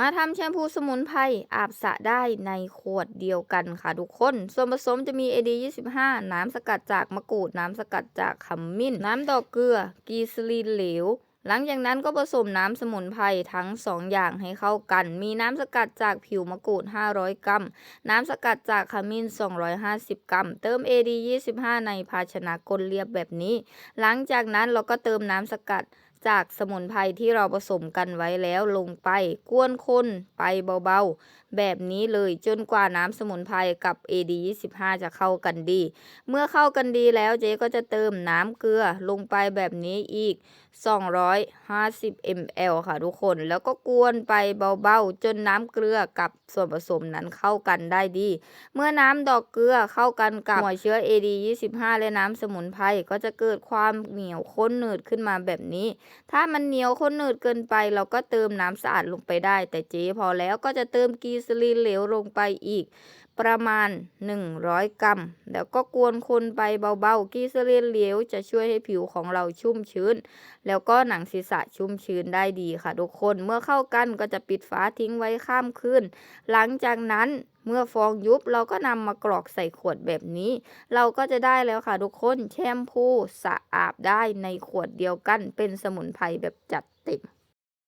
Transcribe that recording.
มาทำแชมพูสมุนไพรอาบสระได้ในขวดเดียวกันค่ะทุกคน ส่วนผสมจะมี AD 25 น้ำสกัดจากมะกรูด น้ำสกัดจากขมิ้น น้ำดอกเกลือ กีซลีนเหลวหลังจากนั้นก็ผสมน้ำสมุนไพรทั้ง 2 อย่างให้เข้ากัน มีน้ำสกัดจากผิวมะกรูด 500 กรัม น้ำสกัดจากขมิ้น 250 กรัม เติม AD 25 ในภาชนะก้นเรียบแบบนี้ หลังจากนั้นเราก็เติมน้ำสกัด จากสมุนไพรที่เราผสมกันไว้แล้วลงไปกวนคนไปเบาๆ แบบนี้เลยจนกว่าน้ำสมุนไพรกับ AD 25 จะเข้ากันดี เมื่อเข้ากันดีแล้วเจ๊ก็จะเติมน้ำเกลือลงไปแบบนี้อีก 250 ml ค่ะทุกคน แล้วก็กวนไปเบาๆ จนน้ำเกลือกับส่วนผสมนั้นเข้ากันได้ดี เมื่อน้ำดอกเกลือเข้ากันกับหัวเชื้อ AD 25 และน้ำสมุนไพรก็จะเกิดความเหนียวข้นหนืดขึ้นมาแบบนี้ถ้ามันเหนียวข้นหนืดเกินไป เราก็เติมน้ำสะอาดลงไปได้ แต่เจ๊พอแล้วก็จะเติมกีซลีนเหลวลงไปอีก ประมาณ 100 กรัม แล้วก็กวนคนไปเบาๆกีซาลีนเหลวจะช่วยให้ผิวของเราชุ่มชื้น แล้วก็หนังศีรษะชุ่มชื้นได้ดีค่ะทุกคน เมื่อเข้ากันก็จะปิดฝาทิ้งไว้ข้ามคืน หลังจากนั้นเมื่อฟองยุบเราก็นำมากรอกใส่ขวดแบบนี้ เราก็จะได้แล้วค่ะทุกคนแชมพูสะอาบได้ในขวดเดียวกันเป็นสมุนไพรแบบจัดเต็ม